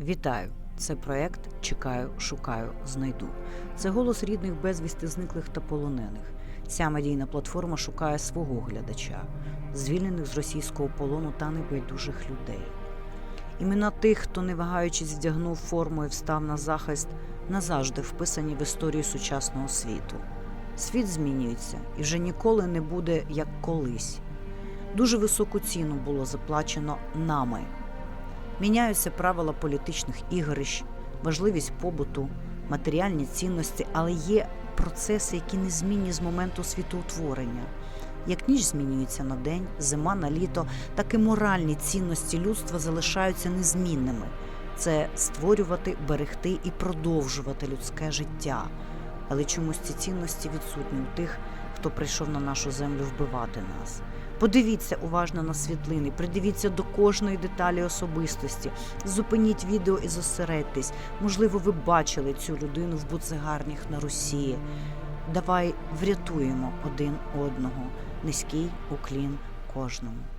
Вітаю! Це проект Чекаю, шукаю, знайду. Це голос рідних безвісти зниклих та полонених. Ця медійна платформа шукає свого глядача, звільнених з російського полону та небайдужих людей. Імена тих, хто не вагаючись вдягнув форму і встав на захист, назавжди вписані в історію сучасного світу. Світ змінюється і вже ніколи не буде як колись. Дуже високу ціну було заплачено нами. Міняються правила політичних ігрищ, важливість побуту, матеріальні цінності, але є процеси, які не змінні з моменту світоутворення. Як ніч змінюється на день, зима на літо, так і моральні цінності людства залишаються незмінними. Це створювати, берегти і продовжувати людське життя. Але чомусь ці цінності відсутні у тих, хто прийшов на нашу землю вбивати нас. Подивіться уважно на світлини, придивіться до кожної деталі особистості, зупиніть відео і зосередьтесь. Можливо, ви бачили цю людину в буцегарнях на Росії. Давай врятуємо один одного. Низький уклін кожному.